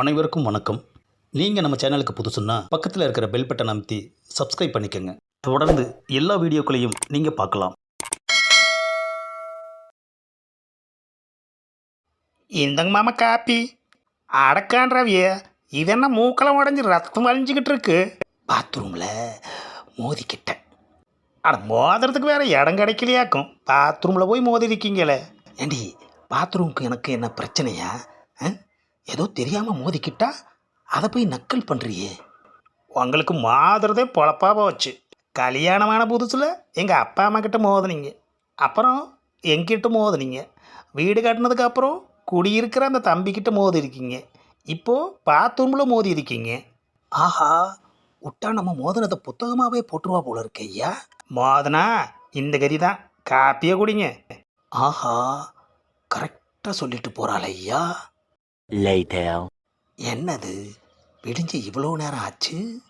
அனைவருக்கும் வணக்கம். நீங்கள் நம்ம சேனலுக்கு புதுசுன்னா பக்கத்தில் இருக்கிற பெல் பட்டன் அமைத்தி சப்ஸ்கிரைப் பண்ணிக்கோங்க. தொடர்ந்து எல்லா வீடியோக்களையும் நீங்கள் பார்க்கலாம். இந்தங்க மாமா காப்பி. அடக்கான் ரவிய இது என்ன மூக்கெல்லாம் உடஞ்சி ரத்தம் வலிஞ்சிக்கிட்டு இருக்கு? பாத்ரூமில் மோதிக்கிட்டேன் அட மோதுறதுக்கு வேறு இடம் கிடைக்கலையாக்கும். பாத்ரூமில் போய் மோதி இருக்கீங்களே ஏண்டி பாத்ரூமுக்கு எனக்கு என்ன பிரச்சனையா? ஆ? ஏதோ தெரியாமல் மோதிக்கிட்டா அதை போய் நக்கல் பண்ணுறியே உங்களுக்கு மாதுறதே பொழப்பா போச்சு கல்யாணமான புதுசில் எங்கள் அப்பா அம்மா கிட்ட மோதுனீங்க. அப்புறம் எங்கிட்ட மோதுனீங்க. வீடு கட்டினதுக்கு அப்புறம் குடியிருக்கிற அந்த தம்பிக்கிட்ட மோதி இருக்கீங்க இப்போது பாத்ரூமில் மோதி இருக்கீங்க ஆஹா விட்டா நம்ம மோதினதை புத்தகமாகவே போட்டுருவா போல இருக்கு ஐயா. மோதனா இந்த கதி தான் காப்பியே குடிங்க. ஆஹா கரெக்டாக சொல்லிட்டு போகிறாள் ஐயா. என்னது? விடிஞ்சு இவ்வளோ நேரம் ஆச்சு?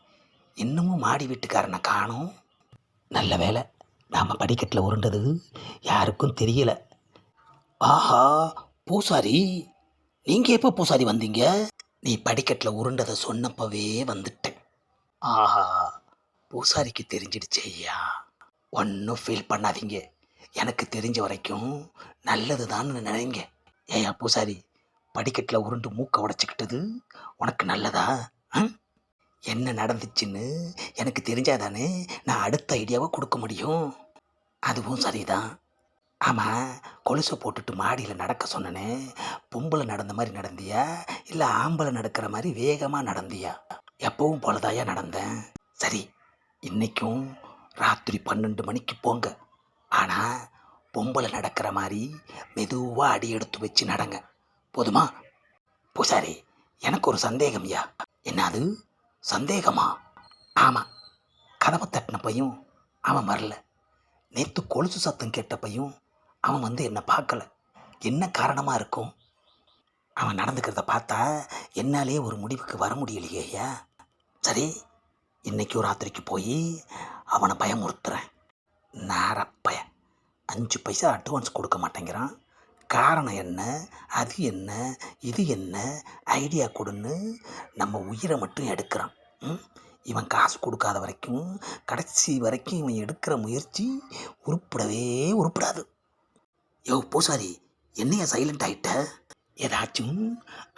இன்னமும் மாடி வீட்டுக்காரனை காணோம்? நல்ல வேலை நாம் படிக்கட்டில் உருண்டது யாருக்கும் தெரியல. ஆஹா பூசாரி நீங்கள் எப்போ பூசாரி வந்தீங்க? நீ படிக்கட்டில் உருண்டதை சொன்னப்பவே வந்துட்டேன். ஆஹா பூசாரிக்கு தெரிஞ்சிடுச்சே ஐயா. ஒன்றும் ஃபீல் பண்ணாதீங்க. எனக்கு தெரிஞ்ச வரைக்கும் நல்லது தான் நினைங்க. ஏயா பூசாரி படிக்கட்டில் உருண்டு மூக்கை உடச்சிக்கிட்டது. உனக்கு நல்லதா? என்ன நடந்துச்சுன்னு எனக்கு தெரிஞ்சாதானே நான் அடுத்த ஐடியாவை கொடுக்க முடியும். அதுவும் சரிதான். ஆமாம் கொலுசை போட்டுட்டு மாடியில் நடக்க சொன்னனே பொம்பளை நடந்த மாதிரி நடந்தியா? இல்லை ஆம்பளை நடக்கிற மாதிரி வேகமாக நடந்தியா? எப்பவும் போலதாயா நடந்தேன். சரி இன்னைக்கும் ராத்திரி பன்னெண்டு மணிக்கு போங்க. ஆனால் பொம்பளை நடக்கிற மாதிரி மெதுவாக அடி எடுத்து வச்சு நடங்க. போதுமா? பூசாரி எனக்கு ஒரு சந்தேகம் ஐயா. என்னது? சந்தேகமா? ஆமாம் கதவை தட்டினப்பையும் அவன் வரல. நேற்று கொலுசு சத்தம் கேட்டப்பையும் அவன் வந்து என்னை பார்க்கல. என்ன காரணமாக இருக்கும்? அவன் நடந்துக்கிறத பார்த்தா என்னாலே ஒரு முடிவுக்கு வர முடியலையே ஐயா. சரி இன்னைக்கு ராத்திரிக்கு போய் அவனை பயமுறுத்துறேன். பயன் அஞ்சு பைசா அட்வான்ஸ் கொடுக்க மாட்டேங்கிறான். காரணம் என்ன? அது என்ன? இது என்ன? ஐடியா கொடுன்னு நம்ம உயிரை மட்டும் எடுக்கிறான். ம்? இவன் காசு கொடுக்காத வரைக்கும் கடைசி வரைக்கும் இவன் எடுக்கிற முயற்சி உருப்படவே உருப்படாது. யோ பூசாரி என்னையா சைலண்ட் ஆயிட்ட? ஏதாச்சும்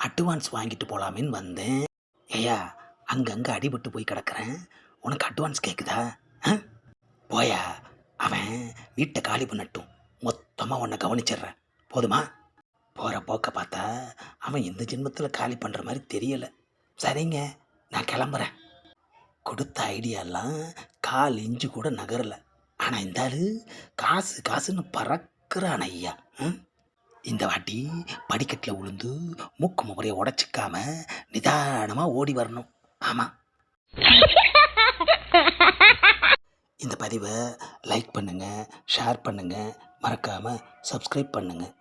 அட்வான்ஸ் வாங்கிட்டு போகலாமேன்னு வந்தேன். ஐயா அங்கங்கே அடிபட்டு போய் கிடக்குறேன். உனக்கு அட்வான்ஸ் கேட்குதா போயா அவன் வீட்டை காலி பண்ணட்டும். மொத்தமாக உன்னை கவனிச்சிடுறேன். போதுமா? போகிற போக்க பார்த்தா அவன் இந்த ஜென்மத்தில் காலி பண்ணுற மாதிரி தெரியலை. சரிங்க நான் கிளம்புறேன். கொடுத்த ஐடியாலாம் கால் இஞ்சு கூட நகரலை. ஆனால் இந்த காசு காசுன்னு பறக்கிறான் ஐயா. ம்? இந்த வாட்டி படிக்கட்டில் விழுந்து மூக்கு முறையை உடச்சிக்காம நிதானமாக ஓடி வரணும். ஆமாம் இந்த பதிவை லைக் பண்ணுங்கள் ஷேர் பண்ணுங்கள் மறக்காமல் சப்ஸ்கிரைப் பண்ணுங்கள்